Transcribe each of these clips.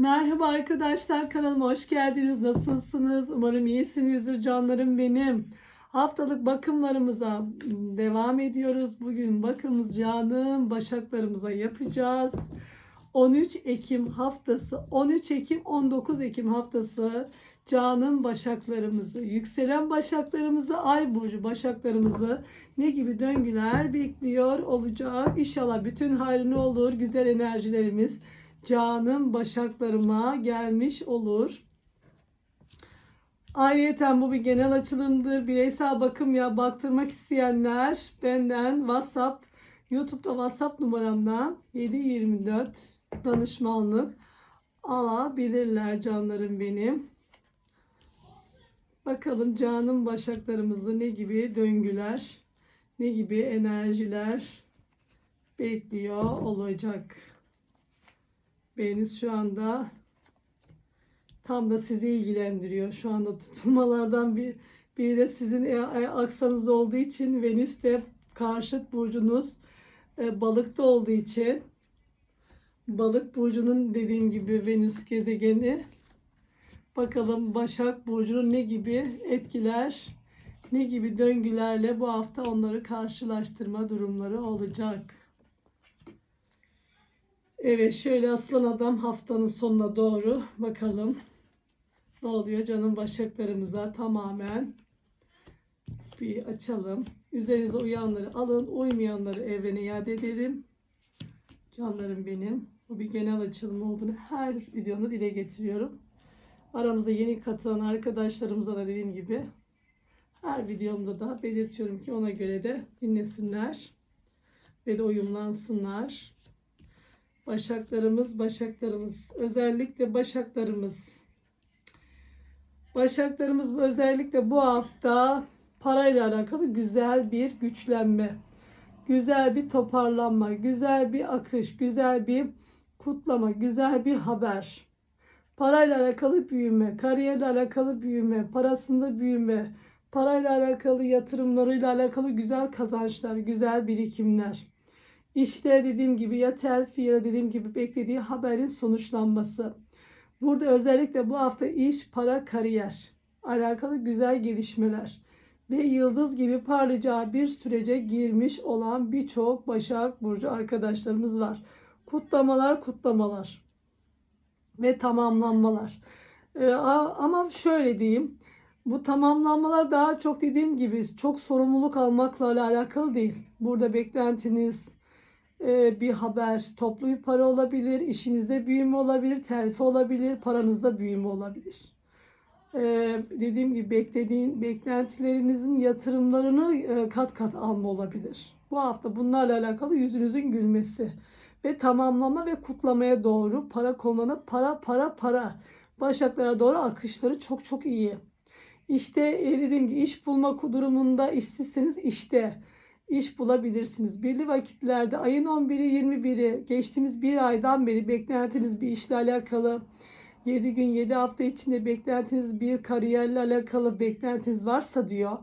Merhaba arkadaşlar kanalıma hoş geldiniz. Nasılsınız? Umarım iyisinizdir canlarım benim. Haftalık bakımlarımıza devam ediyoruz. Bugün bakımımız canım başaklarımıza yapacağız. 13 Ekim haftası, 13 Ekim 19 Ekim haftası canım başaklarımızı, yükselen başaklarımızı, ay burcu başaklarımızı ne gibi döngüler bekliyor olacak. İnşallah bütün hayrını olur, güzel enerjilerimiz canım başaklarıma gelmiş olur. Ayrıca bu bir genel açılımdır. Bireysel bakım ya baktırmak isteyenler benden WhatsApp, YouTube'da WhatsApp numaramdan 724 danışmanlık alabilirler canlarım benim. Bakalım canım başaklarımızı ne gibi döngüler, ne gibi enerjiler bekliyor olacak. Beyiniz şu anda tam da sizi ilgilendiriyor. Şu anda tutulmalardan bir biri de sizin e- e- aksanızda olduğu için Venüs de karşıt burcunuz e, balıkta olduğu için balık burcunun dediğim gibi Venüs gezegeni bakalım Başak burcunun ne gibi etkiler ne gibi döngülerle bu hafta onları karşılaştırma durumları olacak. Evet şöyle aslan adam haftanın sonuna doğru bakalım. Ne oluyor canım başaklarımıza tamamen bir açalım. Üzerinize uyanları alın. Uymayanları evrene iade edelim. Canlarım benim. Bu bir genel açılım olduğunu her videomda dile getiriyorum. Aramıza yeni katılan arkadaşlarımıza da dediğim gibi her videomda da belirtiyorum ki ona göre de dinlesinler ve de uyumlansınlar. Başaklarımız, başaklarımız. Özellikle başaklarımız. Başaklarımız özellikle bu hafta parayla alakalı güzel bir güçlenme, güzel bir toparlanma, güzel bir akış, güzel bir kutlama, güzel bir haber. Parayla alakalı büyüme, kariyerle alakalı büyüme, parasında büyüme, parayla alakalı yatırımlarıyla alakalı güzel kazançlar, güzel birikimler. İşte dediğim gibi ya terfi ya dediğim gibi beklediği haberin sonuçlanması. Burada özellikle bu hafta iş, para, kariyer alakalı güzel gelişmeler ve yıldız gibi parlayacağı bir sürece girmiş olan birçok Başak Burcu arkadaşlarımız var. Kutlamalar, kutlamalar ve tamamlanmalar. Ee, ama şöyle diyeyim. Bu tamamlanmalar daha çok dediğim gibi çok sorumluluk almakla alakalı değil. Burada beklentiniz, e, bir haber, toplu bir para olabilir, işinizde büyüme olabilir, terfi olabilir, paranızda büyüme olabilir. E, dediğim gibi beklediğin beklentilerinizin yatırımlarını e, kat kat alma olabilir. Bu hafta bunlarla alakalı yüzünüzün gülmesi ve tamamlama ve kutlamaya doğru para konularına para para para başaklara doğru akışları çok çok iyi. İşte dediğim gibi iş bulma durumunda işsizseniz işte iş bulabilirsiniz. Birli vakitlerde ayın 11'i 21'i geçtiğimiz bir aydan beri beklentiniz bir işle alakalı 7 gün 7 hafta içinde beklentiniz bir kariyerle alakalı beklentiniz varsa diyor.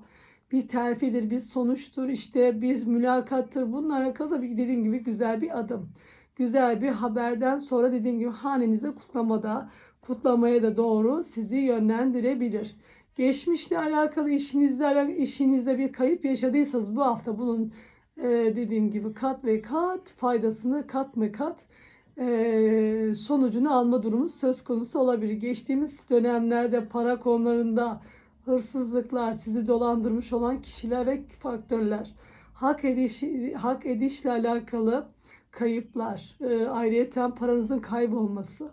Bir terfidir, bir sonuçtur, işte bir mülakattır. Bununla alakalı da bir dediğim gibi güzel bir adım. Güzel bir haberden sonra dediğim gibi hanenize kutlamada, kutlamaya da doğru sizi yönlendirebilir. Geçmişle alakalı işinizle işinizde bir kayıp yaşadıysanız bu hafta bunun e, dediğim gibi kat ve kat faydasını kat ve kat e, sonucunu alma durumu söz konusu olabilir. Geçtiğimiz dönemlerde para konularında hırsızlıklar, sizi dolandırmış olan kişiler ve faktörler, hak ediş hak edişle alakalı kayıplar, e, ayrıyeten paranızın kaybolması,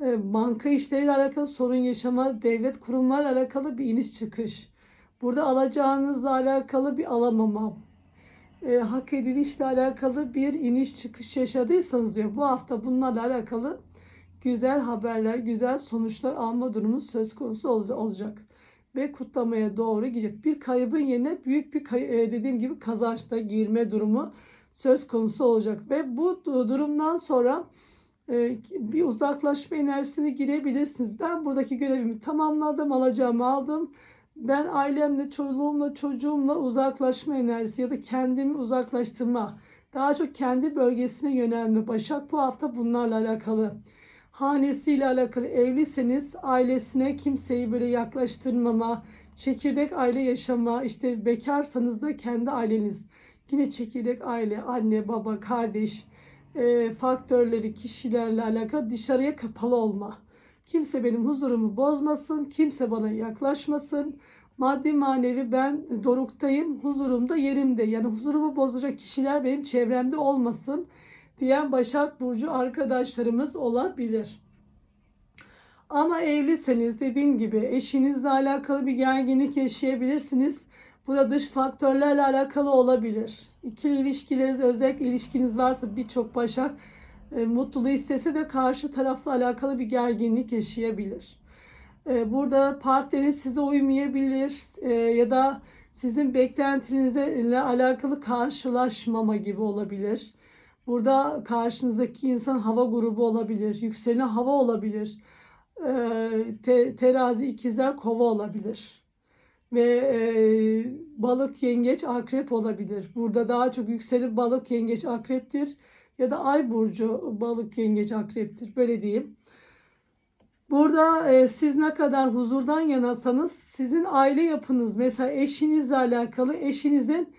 banka işleriyle alakalı sorun yaşama, devlet kurumlarla alakalı bir iniş çıkış. Burada alacağınızla alakalı bir alamama, e, hak edilişle alakalı bir iniş çıkış yaşadıysanız diyor. Bu hafta bunlarla alakalı güzel haberler, güzel sonuçlar alma durumu söz konusu olacak. Ve kutlamaya doğru gidecek. Bir kaybın yerine büyük bir kay- e, dediğim gibi kazançta girme durumu söz konusu olacak. Ve bu durumdan sonra e, bir uzaklaşma enerjisine girebilirsiniz. Ben buradaki görevimi tamamladım, alacağımı aldım. Ben ailemle, çoluğumla, çocuğumla uzaklaşma enerjisi ya da kendimi uzaklaştırma, daha çok kendi bölgesine yönelme. Başak bu hafta bunlarla alakalı. hanesiyle alakalı evliyseniz ailesine kimseyi böyle yaklaştırmama, çekirdek aile yaşama, işte bekarsanız da kendi aileniz. Yine çekirdek aile, anne, baba, kardeş, e, faktörleri, kişilerle alakalı dışarıya kapalı olma. Kimse benim huzurumu bozmasın, kimse bana yaklaşmasın. Maddi manevi ben doruktayım, huzurumda yerimde. Yani huzurumu bozacak kişiler benim çevremde olmasın diyen Başak Burcu arkadaşlarımız olabilir. Ama evliseniz dediğim gibi eşinizle alakalı bir gerginlik yaşayabilirsiniz. Bu da dış faktörlerle alakalı olabilir. İkili ilişkileriniz, özellikle ilişkiniz varsa birçok Başak e, mutluluğu istese de karşı tarafla alakalı bir gerginlik yaşayabilir. E, burada partneriniz size uymayabilir e, ya da sizin beklentinizle alakalı karşılaşmama gibi olabilir. Burada karşınızdaki insan hava grubu olabilir, yükseleni hava olabilir, e, te, terazi ikizler kova olabilir ve e, balık yengeç akrep olabilir. Burada daha çok yükselen balık yengeç akreptir ya da ay burcu balık yengeç akreptir böyle diyeyim. Burada e, siz ne kadar huzurdan yanasanız sizin aile yapınız mesela eşinizle alakalı eşinizin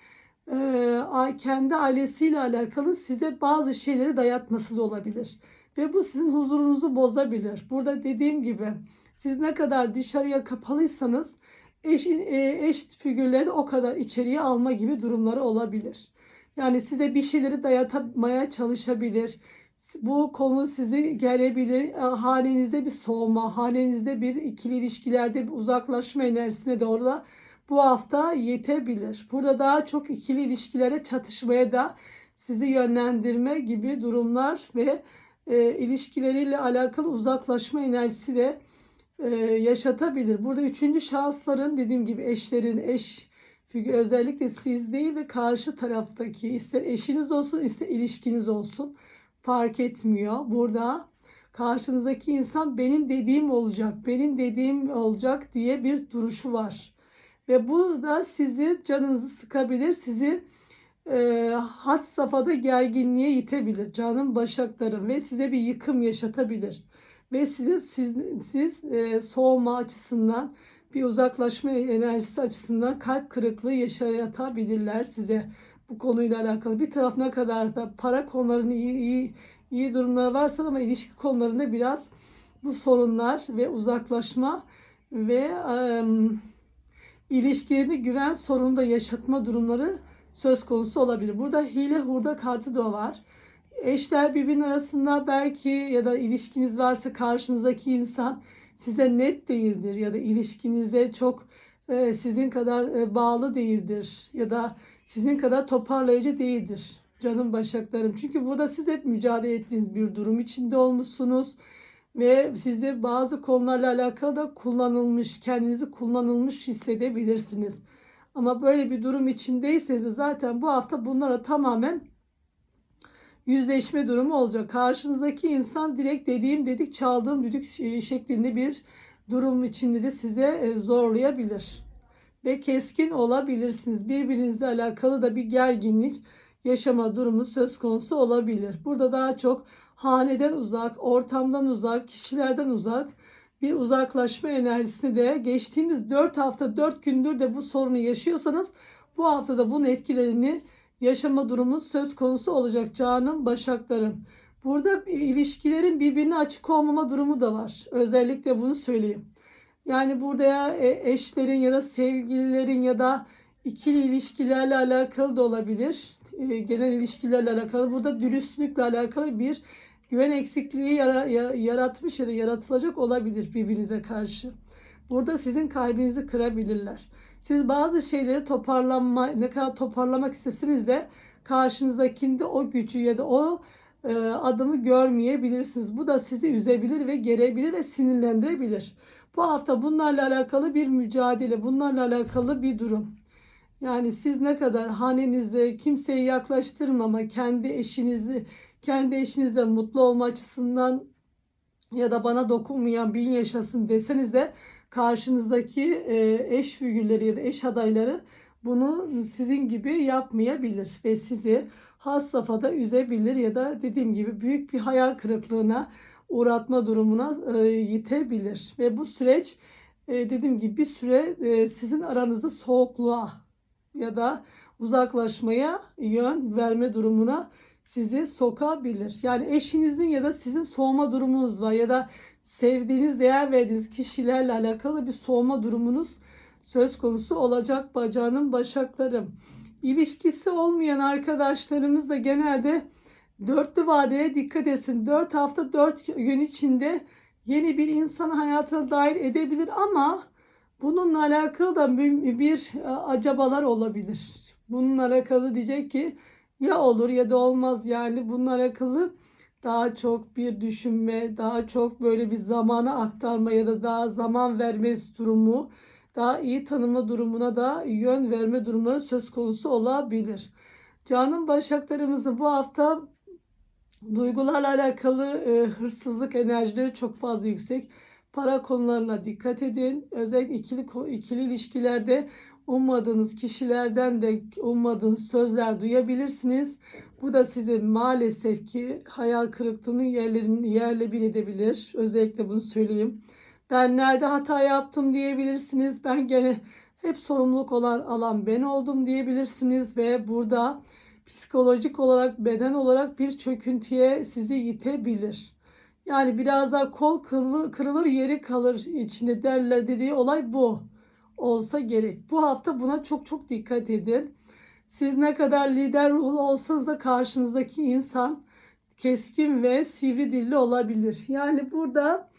e, kendi ailesiyle alakalı size bazı şeyleri dayatması da olabilir. Ve bu sizin huzurunuzu bozabilir. Burada dediğim gibi siz ne kadar dışarıya kapalıysanız eşin, e, eş figürleri o kadar içeriye alma gibi durumları olabilir. Yani size bir şeyleri dayatmaya çalışabilir. Bu konu sizi gelebilir. Hanenizde bir soğuma, hanenizde bir ikili ilişkilerde bir uzaklaşma enerjisine doğru da bu hafta yetebilir. Burada daha çok ikili ilişkilere çatışmaya da sizi yönlendirme gibi durumlar ve e, ilişkileriyle alakalı uzaklaşma enerjisi de e, yaşatabilir. Burada üçüncü şahısların dediğim gibi eşlerin, eş özellikle siz değil ve karşı taraftaki ister eşiniz olsun ister ilişkiniz olsun fark etmiyor. Burada karşınızdaki insan benim dediğim olacak, benim dediğim olacak diye bir duruşu var. Ve bu da sizi canınızı sıkabilir, sizi e, had safhada gerginliğe itebilir. Canım başaklarım ve size bir yıkım yaşatabilir. Ve size siz, siz e, soğuma açısından bir uzaklaşma enerjisi açısından kalp kırıklığı yaşatabilirler size bu konuyla alakalı. Bir taraf ne kadar da para konularının iyi, iyi, iyi durumları varsa ama ilişki konularında biraz bu sorunlar ve uzaklaşma ve um, ilişkilerini güven sorunu da yaşatma durumları söz konusu olabilir. Burada hile hurda kartı da var. Eşler birbirinin arasında belki ya da ilişkiniz varsa karşınızdaki insan size net değildir ya da ilişkinize çok e, sizin kadar e, bağlı değildir ya da sizin kadar toparlayıcı değildir canım başaklarım. Çünkü burada siz hep mücadele ettiğiniz bir durum içinde olmuşsunuz ve sizi bazı konularla alakalı da kullanılmış, kendinizi kullanılmış hissedebilirsiniz. Ama böyle bir durum içindeyseniz zaten bu hafta bunlara tamamen yüzleşme durumu olacak. Karşınızdaki insan direkt dediğim dedik çaldığım düdük şeklinde bir durum içinde de size e, zorlayabilir. Ve keskin olabilirsiniz. Birbirinizle alakalı da bir gerginlik yaşama durumu söz konusu olabilir. Burada daha çok haneden uzak, ortamdan uzak, kişilerden uzak bir uzaklaşma enerjisini de geçtiğimiz 4 hafta 4 gündür de bu sorunu yaşıyorsanız bu hafta da bunun etkilerini yaşama durumu söz konusu olacak canım başaklarım. Burada ilişkilerin birbirine açık olmama durumu da var. Özellikle bunu söyleyeyim. Yani burada ya e, eşlerin ya da sevgililerin ya da ikili ilişkilerle alakalı da olabilir. E, genel ilişkilerle alakalı. Burada dürüstlükle alakalı bir güven eksikliği yaratmış ya da yaratılacak olabilir birbirinize karşı. Burada sizin kalbinizi kırabilirler. Siz bazı şeyleri toparlanma, ne kadar toparlamak isteseniz de karşınızdakinde o gücü ya da o e, adımı görmeyebilirsiniz. Bu da sizi üzebilir ve gerebilir ve sinirlendirebilir. Bu hafta bunlarla alakalı bir mücadele, bunlarla alakalı bir durum. Yani siz ne kadar hanenize kimseyi yaklaştırmama, kendi eşinizi, kendi eşinizle mutlu olma açısından ya da bana dokunmayan bin yaşasın deseniz de karşınızdaki e, eş figürleri ya da eş adayları bunu sizin gibi yapmayabilir ve sizi has safhada üzebilir ya da dediğim gibi büyük bir hayal kırıklığına uğratma durumuna e, yitebilir. Ve bu süreç e, dediğim gibi bir süre sizin aranızda soğukluğa ya da uzaklaşmaya yön verme durumuna sizi sokabilir. Yani eşinizin ya da sizin soğuma durumunuz var ya da sevdiğiniz, değer verdiğiniz kişilerle alakalı bir soğuma durumunuz söz konusu olacak bacağının başaklarım. İlişkisi olmayan arkadaşlarımız da genelde dörtlü vadeye dikkat etsin. 4 hafta 4 gün içinde yeni bir insan hayatına dahil edebilir ama bununla alakalı da bir, bir e, acabalar olabilir. Bununla alakalı diyecek ki ya olur ya da olmaz yani bununla alakalı daha çok bir düşünme, daha çok böyle bir zamana aktarma ya da daha zaman verme durumu, daha iyi tanıma durumuna da yön verme durumları söz konusu olabilir. Canım başaklarımızın bu hafta duygularla alakalı e, hırsızlık enerjileri çok fazla yüksek. Para konularına dikkat edin. Özellikle ikili ikili ilişkilerde ummadığınız kişilerden de ummadığınız sözler duyabilirsiniz. Bu da sizi maalesef ki hayal kırıklığının yerlerini yerle bir edebilir. Özellikle bunu söyleyeyim. Ben nerede hata yaptım diyebilirsiniz. Ben gene hep sorumluluk olan alan ben oldum diyebilirsiniz ve burada psikolojik olarak, beden olarak bir çöküntüye sizi itebilir. Yani biraz daha kol kırılır, kırılır yeri kalır içinde derler dediği olay bu olsa gerek. Bu hafta buna çok çok dikkat edin. Siz ne kadar lider ruhlu olsanız da karşınızdaki insan keskin ve sivri dilli olabilir. Yani burada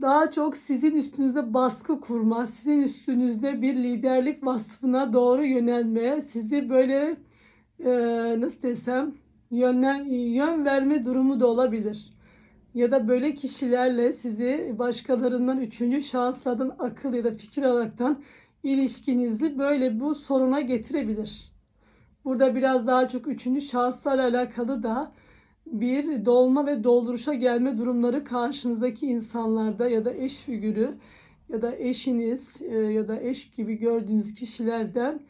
daha çok sizin üstünüze baskı kurma, sizin üstünüzde bir liderlik vasfına doğru yönelmeye, sizi böyle e, nasıl desem yönlen, yön verme durumu da olabilir. Ya da böyle kişilerle sizi başkalarından üçüncü şahıslardan akıl ya da fikir alaraktan ilişkinizi böyle bu soruna getirebilir. Burada biraz daha çok üçüncü şahıslarla alakalı da bir dolma ve dolduruşa gelme durumları karşınızdaki insanlarda ya da eş figürü ya da eşiniz e, ya da eş gibi gördüğünüz kişilerden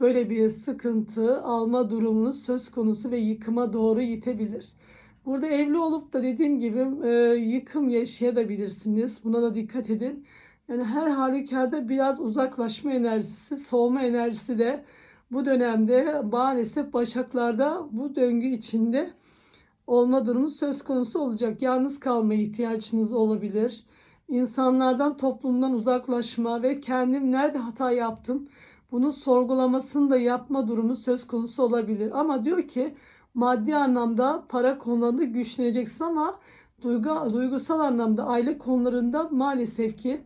böyle bir sıkıntı alma durumunuz söz konusu ve yıkıma doğru itebilir. Burada evli olup da dediğim gibi e, yıkım yaşayabilirsiniz. Buna da dikkat edin. Yani her halükarda biraz uzaklaşma enerjisi, soğuma enerjisi de bu dönemde maalesef başaklarda bu döngü içinde olma durumu söz konusu olacak. Yalnız kalmaya ihtiyacınız olabilir. İnsanlardan, toplumdan uzaklaşma ve kendim nerede hata yaptım bunun sorgulamasını da yapma durumu söz konusu olabilir. Ama diyor ki maddi anlamda para konularında güçleneceksin ama duygu, duygusal anlamda aile konularında maalesef ki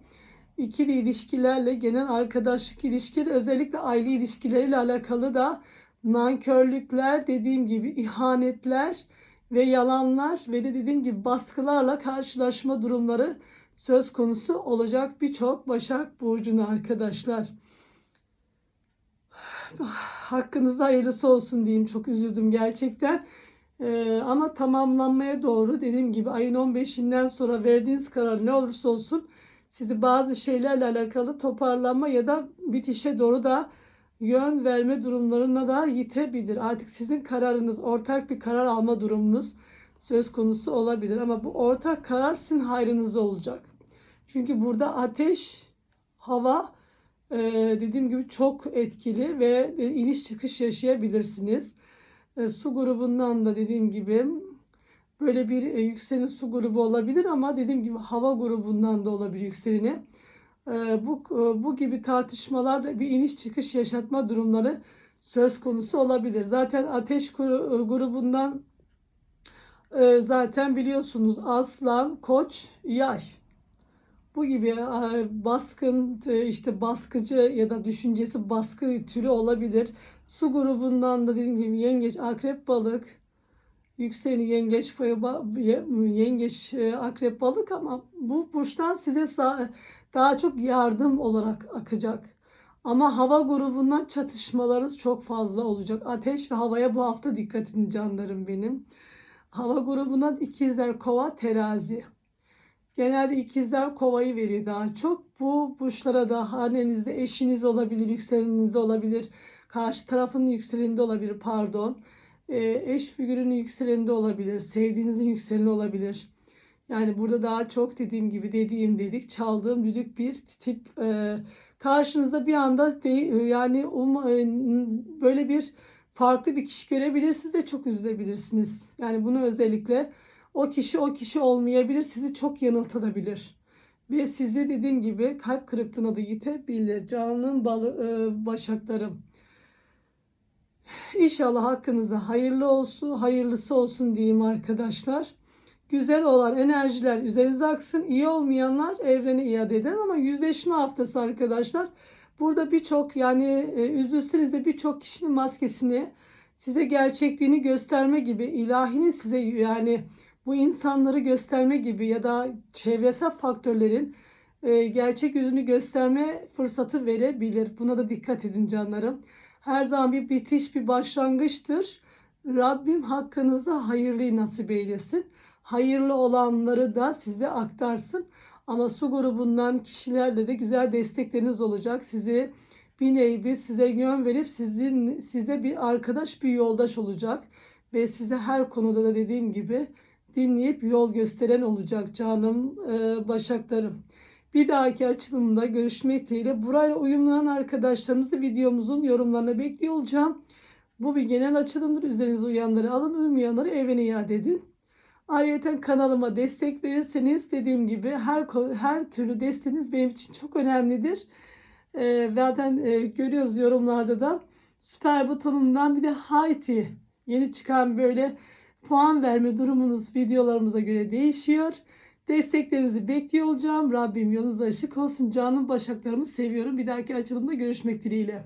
ikili ilişkilerle genel arkadaşlık ilişkileri özellikle aile ilişkileriyle alakalı da nankörlükler dediğim gibi ihanetler ve yalanlar ve de dediğim gibi baskılarla karşılaşma durumları söz konusu olacak birçok Başak Burcu'nu arkadaşlar. Hakkınızda hayırlısı olsun diyeyim. Çok üzüldüm gerçekten. Ee, ama tamamlanmaya doğru dediğim gibi ayın 15'inden sonra verdiğiniz karar ne olursa olsun sizi bazı şeylerle alakalı toparlanma ya da bitişe doğru da yön verme durumlarına da yitebilir. Artık sizin kararınız, ortak bir karar alma durumunuz söz konusu olabilir. Ama bu ortak karar sizin hayrınıza olacak. Çünkü burada ateş, hava e, dediğim gibi çok etkili ve e, iniş çıkış yaşayabilirsiniz. E, su grubundan da dediğim gibi böyle bir e, yükselen su grubu olabilir ama dediğim gibi hava grubundan da olabilir yükseleni. E, bu e, bu gibi tartışmalarda bir iniş çıkış yaşatma durumları söz konusu olabilir. Zaten ateş grubundan zaten biliyorsunuz aslan, koç, yay. Bu gibi baskın işte baskıcı ya da düşüncesi baskı türü olabilir. Su grubundan da dediğim gibi yengeç, akrep, balık, yükseleni yengeç yengeç akrep balık ama bu burçtan size daha çok yardım olarak akacak. Ama hava grubundan çatışmalarınız çok fazla olacak. Ateş ve havaya bu hafta dikkat edin canlarım benim. Hava grubundan ikizler, kova, terazi. Genelde ikizler kovayı veriyor daha çok. Bu burçlara da hanenizde eşiniz olabilir, yükseleniniz olabilir. Karşı tarafın yükseleninde olabilir pardon. E, eş figürünün yükseleni de olabilir. Sevdiğinizin yükseleni olabilir. Yani burada daha çok dediğim gibi dediğim dedik çaldığım düdük bir tip e, karşınızda bir anda de, yani um, e, böyle bir farklı bir kişi görebilirsiniz ve çok üzülebilirsiniz. Yani bunu özellikle o kişi o kişi olmayabilir sizi çok yanıltabilir. Ve sizi dediğim gibi kalp kırıklığına da yitebilir. Canım balı, e, başaklarım. İnşallah hakkınızda hayırlı olsun, hayırlısı olsun diyeyim arkadaşlar. Güzel olan enerjiler üzerinize aksın. İyi olmayanlar evrene iade eden ama yüzleşme haftası arkadaşlar. Burada birçok yani e, üzülseniz de birçok kişinin maskesini size gerçekliğini gösterme gibi ilahinin size yani bu insanları gösterme gibi ya da çevresel faktörlerin e, gerçek yüzünü gösterme fırsatı verebilir. Buna da dikkat edin canlarım. Her zaman bir bitiş bir başlangıçtır. Rabbim hakkınızda hayırlıyı nasip eylesin. Hayırlı olanları da size aktarsın. Ama su grubundan kişilerle de güzel destekleriniz olacak. Sizi bir nevi size yön verip sizin size bir arkadaş bir yoldaş olacak. Ve size her konuda da dediğim gibi dinleyip yol gösteren olacak canım e, başaklarım. Bir dahaki açılımda görüşmek dileğiyle. Burayla uyumlanan arkadaşlarımızı videomuzun yorumlarına bekliyor olacağım. Bu bir genel açılımdır. Üzerinize uyanları alın, uymayanları evine iade edin. Ayrıca kanalıma destek verirseniz dediğim gibi her her türlü desteğiniz benim için çok önemlidir. E, zaten e, görüyoruz yorumlarda da süper butonumdan bir de Haiti yeni çıkan böyle puan verme durumunuz videolarımıza göre değişiyor. Desteklerinizi bekliyor olacağım. Rabbim yolunuz açık olsun. Canım başaklarımı seviyorum. Bir dahaki açılımda görüşmek dileğiyle.